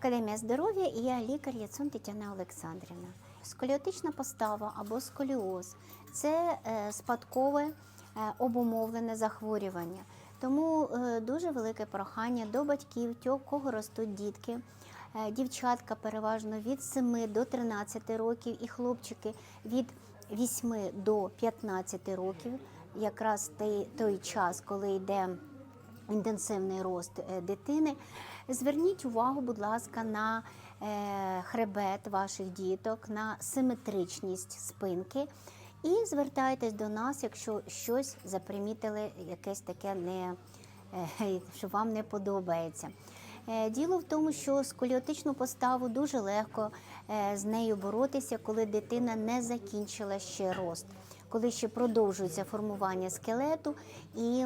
Академія здоров'я і я лікар Яцун Тетяна Олександрівна. Сколіотична постава або сколіоз це е, спадкове е, обумовлене захворювання. Тому е, дуже велике прохання до батьків, у кого ростуть дітки. Дівчатка переважно від 7 до 13 років і хлопчики від 8 до 15 років, якраз той, той час, коли йде інтенсивний рост е, дитини. Зверніть увагу, будь ласка, на е, хребет ваших діток, на симетричність спинки. І звертайтесь до нас, якщо щось запримітили, якесь таке не е, що вам не подобається. Діло в тому, що сколіотичну поставу дуже легко з нею боротися, коли дитина не закінчила ще рост, коли ще продовжується формування скелету і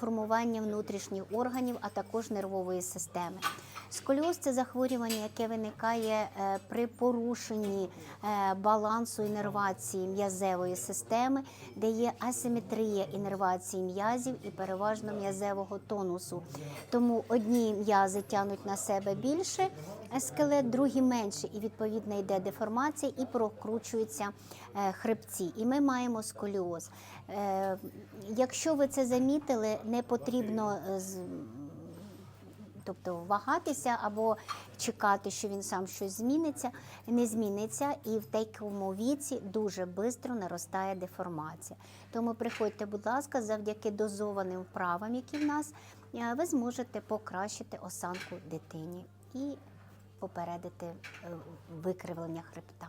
формування внутрішніх органів, а також нервової системи. Сколіоз це захворювання, яке виникає е, при порушенні е, балансу інервації м'язевої системи, де є асиметрія інервації м'язів і переважно м'язевого тонусу. Тому одні м'язи тягнуть на себе більше е, скелет, другі менше, і відповідно йде деформація і прокручуються хребці. І ми маємо сколіоз. Е, Якщо ви це замітили, не потрібно е, тобто вагатися або чекати, що він сам щось зміниться, не зміниться, і в такому віці дуже швидко наростає деформація. Тому приходьте, будь ласка, завдяки дозованим вправам, які в нас, е, ви зможете покращити осанку дитині і попередити викривлення хребта.